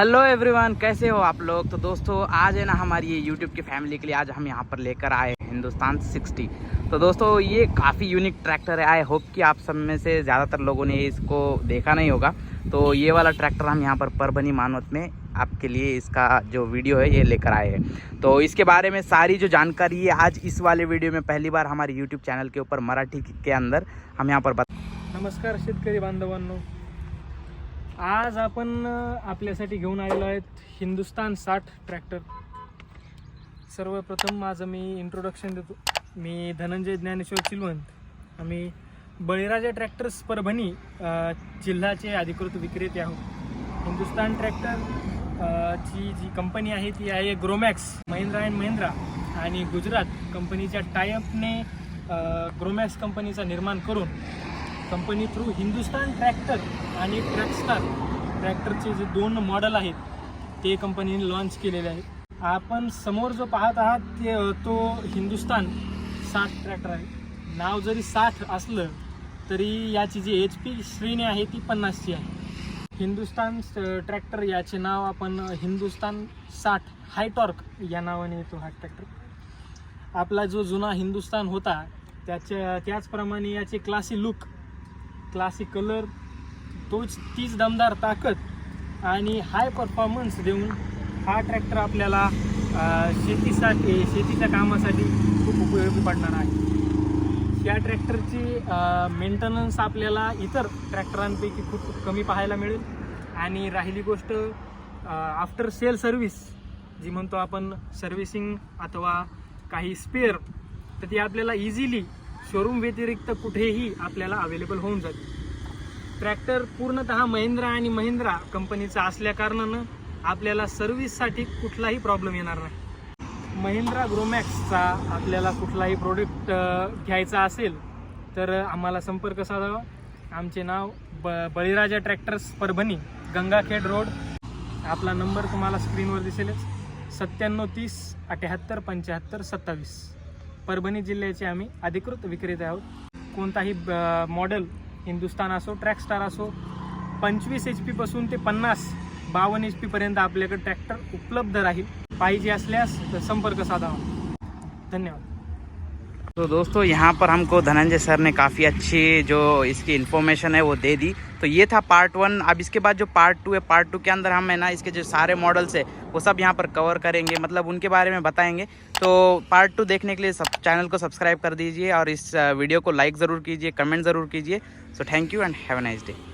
Hello everyone, कैसे हो आप लोग? तो दोस्तों, आज है ना हमारी ये यूट्यूब की फैमिली के लिए आज हम यहाँ पर लेकर आए हिंदुस्तान 60 तो दोस्तों, ये काफ़ी यूनिक ट्रैक्टर है। आई होप कि आप सब में से ज़्यादातर लोगों ने इसको देखा नहीं होगा। तो ये वाला ट्रैक्टर हम यहाँ पर परभनी मानवत में आपके लिए इसका जो वीडियो है, ये लेकर आए हैं। तो इसके बारे में सारी जो जानकारी है, आज इस वाले वीडियो में पहली बार हमारे यूट्यूब चैनल के ऊपर, मराठी के अंदर हम यहाँ पर बता नमस्कार, शेतकरी बांधवांनो। आज आपण आपल्यासाठी घेऊन आलेलो आहेत हिंदुस्तान साठ ट्रॅक्टर. सर्वप्रथम माझं मी इंट्रोडक्शन देतो. मी धनंजय ज्ञानेश्वर चिलवंत आम्ही बळीराजा ट्रॅक्टर्स परभणी जिल्ह्याचे अधिकृत विक्रेते आहोत. हिंदुस्तान ट्रॅक्टर ची जी कंपनी आहे ती आहे ग्रोमॅक्स महिंद्रा अँड महिंद्रा. आणि गुजरात कंपनीच्या टायअपने ग्रोमॅक्स कंपनीचा निर्माण करून कंपनी थ्रू हिंदुस्तान ट्रॅक्टर आणि ट्रॅकस्टार ट्रॅक्टरचे जे दोन मॉडेल आहेत ते कंपनीने लॉन्च केलेले आहेत. आपण समोर जो पाहत आहात ते तो हिंदुस्तान साठ ट्रॅक्टर आहे. नाव जरी साठ असलं तरी याची जी एच पी श्रेणी आहे ती पन्नासची आहे. हिंदुस्तान ट्रॅक्टर याचे नाव आपण हिंदुस्तान साठ हायटॉर्क या नावाने येतो हा ट्रॅक्टर आपला जो जुना हिंदुस्तान होता त्याच्या त्याचप्रमाणे याचे क्लासी लुक क्लासिक कलर तोच तीच दमदार ताकद आणि हाय परफॉर्मन्स देऊन हा ट्रॅक्टर आपल्याला शेतीसाठी शेतीच्या कामासाठी खूप उपयोगी पडणार आहे. या ट्रॅक्टरची मेंटेनन्स आपल्याला इतर ट्रॅक्टरांपैकी खूप कमी पाहायला मिळेल. आणि राहिली गोष्ट आफ्टर सेल सर्व्हिस जी म्हणतो आपण सर्व्हिसिंग अथवा काही स्पेअर तर ती आपल्याला इझिली शोरूम व्यतिरिक्त कुठेही आपल्याला अवेलेबल होऊन जाते. ट्रॅक्टर पूर्णतः महिंद्रा आणि महिंद्रा कंपनीचा असल्याकारणानं आपल्याला सर्व्हिससाठी कुठलाही प्रॉब्लेम येणार नाही. महिंद्रा ग्रोमॅक्सचा आपल्याला कुठलाही प्रोडक्ट घ्यायचा असेल तर आम्हाला संपर्क साधावा. आमचे नाव ब बळीराजा ट्रॅक्टर्स परभणी गंगाखेड रोड. आपला नंबर तुम्हाला स्क्रीनवर दिसेलच. सत्त्याण्णव तीस अठ्याहत्तर पंच्याहत्तर सत्तावीस. परभणी जिल्ह्याचे आम्ही अधिकृत विक्रेते आहोत. कोणताही मॉडेल हिंदुस्तान असो ट्रॅकस्टार असो पंचवीस एच पीपासून ते पन्नास बावन्न एच पीपर्यंत आपल्याकडे ट्रॅक्टर उपलब्ध राहील. पाहिजे असल्यास संपर्क साधावा धन्यवाद. तो दोस्तों, यहाँ पर हमको धनंजय सर ने काफ़ी अच्छी जो इसकी इन्फॉर्मेशन है वो दे दी। तो ये था पार्ट वन अब इसके बाद जो पार्ट टू है पार्ट टू के अंदर हम है ना, इसके जो सारे मॉडल्स है, वो सब यहाँ पर कवर करेंगे। मतलब उनके बारे में बताएँगे। तो पार्ट टू देखने के लिए सब चैनल को सब्सक्राइब कर दीजिए और इस वीडियो को लाइक ज़रूर कीजिए कमेंट ज़रूर कीजिए। So thank you and have nice day